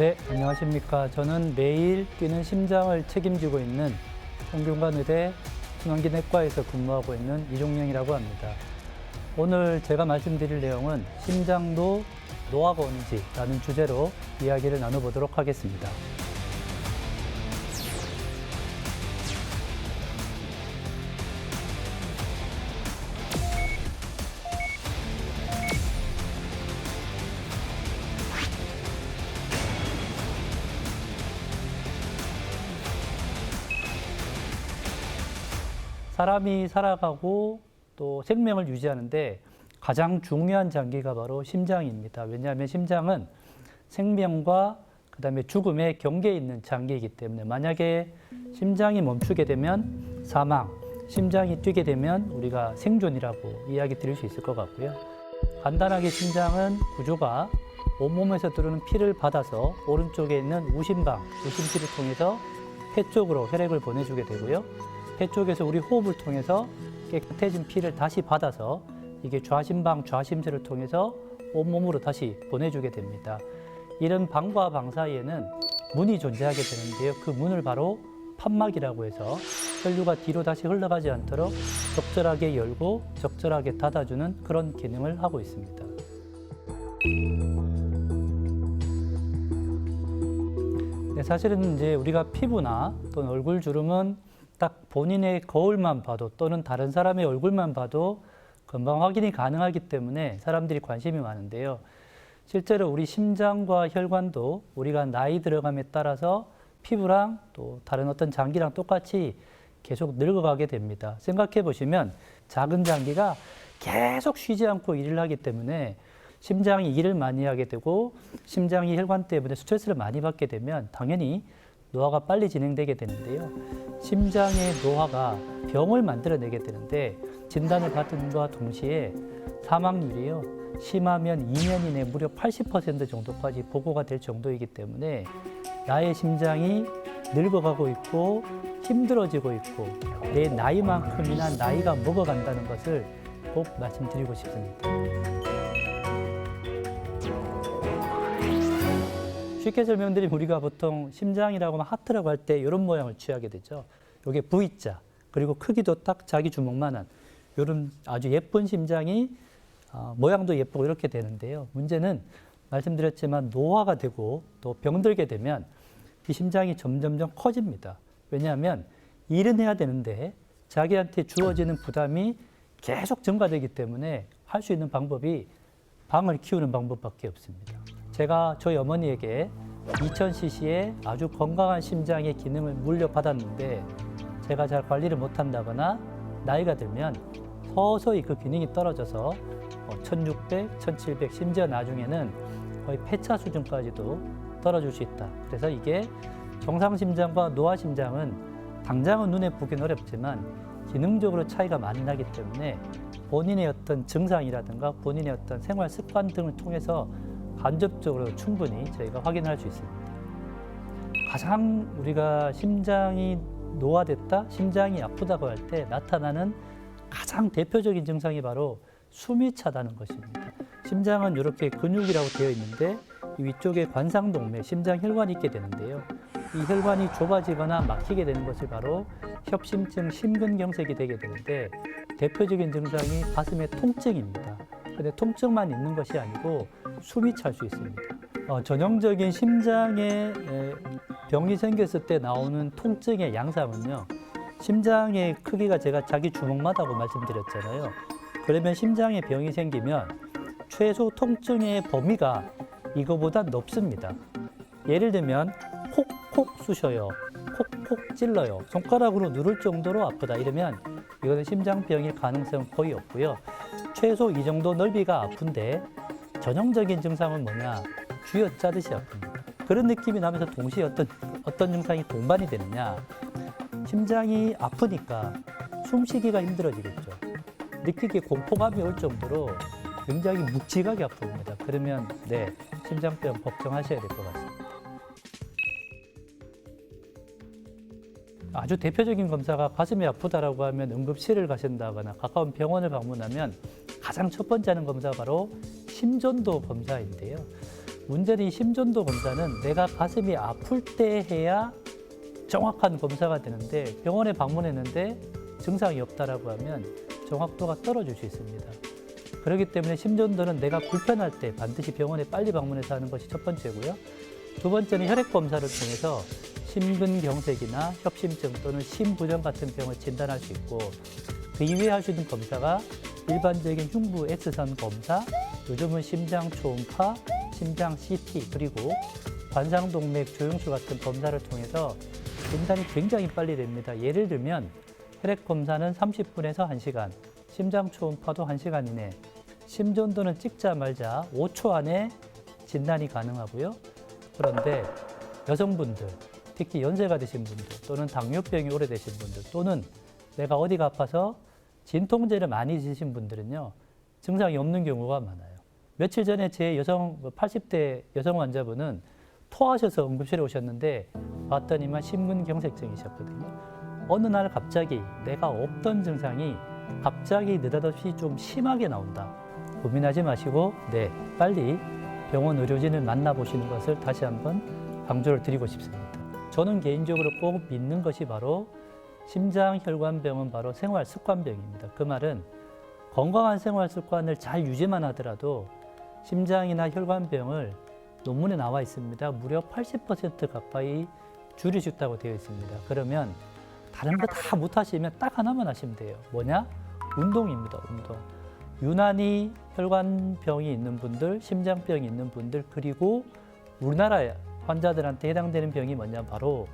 네, 안녕하십니까. 저는 매일 뛰는 심장을 책임지고 있는 성균관 의대 순환기내과에서 근무하고 있는 이종영이라고 합니다. 오늘 제가 말씀드릴 내용은 심장도 노화가 오는지라는 주제로 이야기를 나눠보도록 하겠습니다. 사람이 살아가고 또 생명을 유지하는데 가장 중요한 장기가 바로 심장입니다. 왜냐하면 심장은 생명과 그다음에 죽음의 경계에 있는 장기이기 때문에 만약에 심장이 멈추게 되면 사망, 심장이 뛰게 되면 우리가 생존이라고 이야기 드릴 수 있을 것 같고요. 간단하게 심장은 구조가 온몸에서 들어오는 피를 받아서 오른쪽에 있는 우심방, 우심피를 통해서 폐 쪽으로 혈액을 보내주게 되고요. 폐 쪽에서 우리 호흡을 통해서 깨끗해진 피를 다시 받아서 이게 좌심방, 좌심실을 통해서 온몸으로 다시 보내주게 됩니다. 이런 방과 방 사이에는 문이 존재하게 되는데요. 그 문을 바로 판막이라고 해서 혈류가 뒤로 다시 흘러가지 않도록 적절하게 열고 적절하게 닫아주는 그런 기능을 하고 있습니다. 네, 사실은 이제 우리가 피부나 또는 얼굴 주름은 딱 본인의 거울만 봐도 또는 다른 사람의 얼굴만 봐도 금방 확인이 가능하기 때문에 사람들이 관심이 많은데요. 실제로 우리 심장과 혈관도 우리가 나이 들어감에 따라서 피부랑 또 다른 어떤 장기랑 똑같이 계속 늙어가게 됩니다. 생각해 보시면 작은 장기가 계속 쉬지 않고 일을 하기 때문에 심장이 일을 많이 하게 되고 심장이 혈관 때문에 스트레스를 많이 받게 되면 당연히 노화가 빨리 진행되게 되는데요. 심장의 노화가 병을 만들어내게 되는데 진단을 받은 것과 동시에 사망률이요. 심하면 2년 이내 무려 80% 정도까지 보고가 될 정도이기 때문에 나의 심장이 늙어가고 있고 힘들어지고 있고 내 나이만큼이나 나이가 먹어간다는 것을 꼭 말씀드리고 싶습니다. 쉽게 설명드리면 우리가 보통 심장이라고 하면 하트라고 할 때 이런 모양을 취하게 되죠. 이게 V자 그리고 크기도 딱 자기 주먹만한 이런 아주 예쁜 심장이 어, 모양도 예쁘고 이렇게 되는데요. 문제는 말씀드렸지만 노화가 되고 또 병들게 되면 이 심장이 점점점 커집니다. 왜냐하면 일은 해야 되는데 자기한테 주어지는 부담이 계속 증가되기 때문에 할 수 있는 방법이 방을 키우는 방법밖에 없습니다. 제가 저희 어머니에게 2000cc의 아주 건강한 심장의 기능을 물려받았는데 제가 잘 관리를 못한다거나 나이가 들면 서서히 그 기능이 떨어져서 1600, 1700 심지어 나중에는 거의 폐차 수준까지도 떨어질 수 있다. 그래서 이게 정상 심장과 노화 심장은 당장은 눈에 보기는 어렵지만 기능적으로 차이가 많이 나기 때문에 본인의 어떤 증상이라든가 본인의 어떤 생활 습관 등을 통해서 간접적으로 충분히 저희가 확인할 수 있습니다. 가장 우리가 심장이 노화됐다, 심장이 아프다고 할 때 나타나는 가장 대표적인 증상이 바로 숨이 차다는 것입니다. 심장은 이렇게 근육이라고 되어 있는데 이 위쪽에 관상동맥, 심장 혈관이 있게 되는데요. 이 혈관이 좁아지거나 막히게 되는 것을 바로 협심증 심근경색이 되게 되는데 대표적인 증상이 가슴의 통증입니다. 근데 통증만 있는 것이 아니고 숨이 찰 수 있습니다. 어, 전형적인 심장에 에, 병이 생겼을 때 나오는 통증의 양상은요. 심장의 크기가 제가 자기 주먹마다고 말씀드렸잖아요. 그러면 심장에 병이 생기면 최소 통증의 범위가 이거보다 높습니다. 예를 들면 콕콕 쑤셔요. 콕콕 찔러요. 손가락으로 누를 정도로 아프다 이러면 이거는 심장병일 가능성 거의 없고요. 최소 이 정도 넓이가 아픈데 전형적인 증상은 뭐냐? 쥐어 짜듯이 아픕니다. 그런 느낌이 나면서 동시에 어떤 어떤 증상이 동반이 되느냐? 심장이 아프니까 숨쉬기가 힘들어지겠죠. 느끼기에 공포감이 올 정도로 굉장히 묵직하게 아픕니다. 그러면 네 심장병 걱정하셔야 될 것 같습니다. 아주 대표적인 검사가 가슴이 아프다라고 하면 응급실을 가신다거나 가까운 병원을 방문하면 가장 첫 번째 하는 검사가 바로 심전도 검사인데요. 문제는 이 심전도 검사는 내가 가슴이 아플 때 해야 정확한 검사가 되는데 병원에 방문했는데 증상이 없다라고 하면 정확도가 떨어질 수 있습니다. 그렇기 때문에 심전도는 내가 불편할 때 반드시 병원에 빨리 방문해서 하는 것이 첫 번째고요. 두 번째는 혈액 검사를 통해서 심근경색이나 협심증 또는 심부전 같은 병을 진단할 수 있고 그 이외에 할 수 있는 검사가 일반적인 흉부 X선 검사, 요즘은 심장 초음파, 심장 CT 그리고 관상동맥 조영술 같은 검사를 통해서 진단이 굉장히 빨리 됩니다. 예를 들면 혈액 검사는 30분에서 1시간, 심장 초음파도 1시간 이내, 심전도는 찍자 말자 5초 안에 진단이 가능하고요. 그런데 여성분들, 특히 연세가 되신 분들 또는 당뇨병이 오래되신 분들 또는 내가 어디가 아파서 진통제를 많이 드신 분들은요. 증상이 없는 경우가 많아요. 며칠 전에 제 여성 80대 여성 환자분은 토하셔서 응급실에 오셨는데 봤더니만 심근경색증이셨거든요. 어느 날 갑자기 내가 없던 증상이 갑자기 느닷없이 좀 심하게 나온다. 고민하지 마시고 네 빨리 병원 의료진을 만나보시는 것을 다시 한번 강조를 드리고 싶습니다. 저는 개인적으로 꼭 믿는 것이 바로 심장혈관병은 바로 생활 습관병입니다. 그 말은 건강한 생활 습관을 잘 유지만 하더라도 심장이나 혈관병을 논문에 나와 있습니다. 무려 80% 가까이 줄일 수 있다고 되어 있습니다. 그러면 다른 거 다 못하시면 딱 하나만 하시면 돼요. 뭐냐? 운동입니다. 운동. 유난히 혈관병이 있는 분들, 심장병이 있는 분들, 그리고 우리나라 환자들한테 해당되는 병이 뭐냐? 바로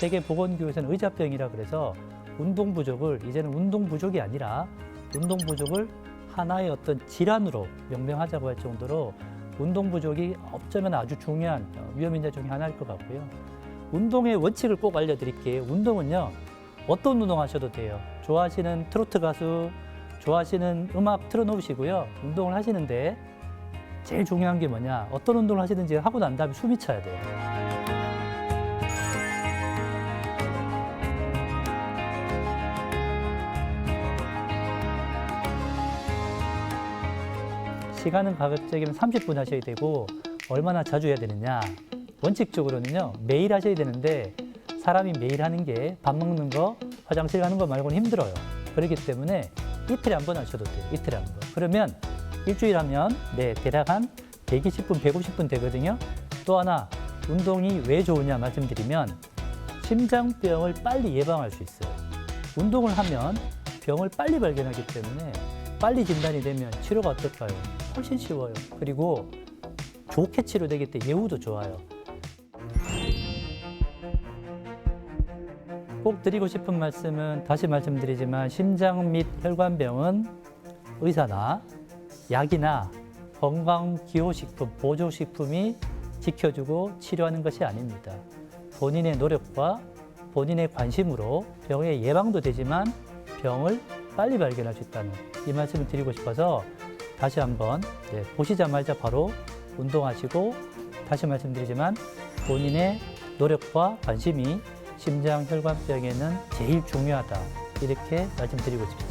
세계 보건기구에서는 의자병이라 그래서 운동 부족을 이제는 운동 부족이 아니라 운동 부족을 하나의 어떤 질환으로 명명하자고 할 정도로 운동 부족이 어쩌면 아주 중요한 어, 위험 인자 중에 하나일 것 같고요. 운동의 원칙을 꼭 알려드릴게요. 운동은요 어떤 운동 하셔도 돼요. 좋아하시는 트로트 가수, 좋아하시는 음악 틀어놓으시고요. 운동을 하시는데 제일 중요한 게 뭐냐? 어떤 운동을 하시든지 하고 난 다음에 숨이 차야 돼요. 시간은 가급적이면 30분 하셔야 되고 얼마나 자주 해야 되느냐? 원칙적으로는요 매일 하셔야 되는데 사람이 매일 하는 게 밥 먹는 거, 화장실 가는 거 말고는 힘들어요. 그렇기 때문에 이틀에 한 번 하셔도 돼요. 이틀에 한 번. 그러면 일주일 하면 네 대략 한 120분, 150분 되거든요. 또 하나 운동이 왜 좋으냐 말씀드리면 심장병을 빨리 예방할 수 있어요. 운동을 하면 병을 빨리 발견하기 때문에 빨리 진단이 되면 치료가 어떨까요? 훨씬 쉬워요. 그리고 좋게 치료되기 때문에 예후도 좋아요. 꼭 드리고 싶은 말씀은 다시 말씀드리지만 심장 및 혈관병은 의사나 약이나 건강기호식품, 보조식품이 지켜주고 치료하는 것이 아닙니다. 본인의 노력과 본인의 관심으로 병의 예방도 되지만 병을 빨리 발견할 수 있다는 이 말씀을 드리고 싶어서 다시 한번 네, 보시자마자 바로 운동하시고 다시 말씀드리지만 본인의 노력과 관심이 심장혈관병에는 제일 중요하다 이렇게 말씀드리고 싶습니다.